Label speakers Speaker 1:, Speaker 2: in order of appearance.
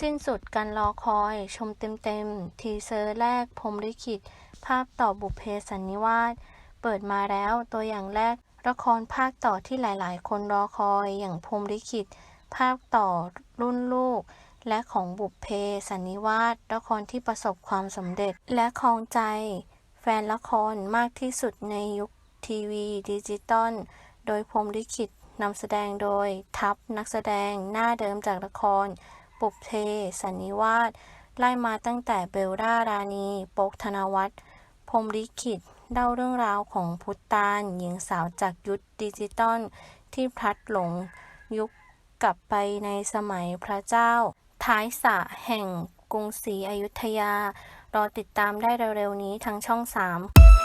Speaker 1: สิ้นสุดการรอคอยชมเต็มๆ ทีเซอร์แรกพรมลิขิต ภาพต่อบุพเพสันนิวาสเปิดมาแล้วตัวอย่างแรก ละครภาคต่อที่หลายๆ คนรอคอยอย่างพรมลิขิต ภาคต่อรุ่นลูก และของบุพเพสันนิวาสละครที่ประสบความสำเร็จ และครองใจ แฟนละครมากที่สุดในยุคทีวีดิจิตอลโดยพรมลิขิตนำแสดงโดยทัพนักแสดงหน้าเดิมจากละคร บุพเพสันนิวาสไล่มาตั้งแต่เบลล่ารานีโป๊กธนวัฒน์พรมลิขิตเล่าเรื่องราวของพุทธาน หญิงสาวจากยุคดิจิตอลที่พลัดหลงยุคกลับไปในสมัยพระเจ้า ท้ายสะแห่งกรุงศรีอยุธยา รอติดตามได้เร็วๆนี้ทางช่อง 3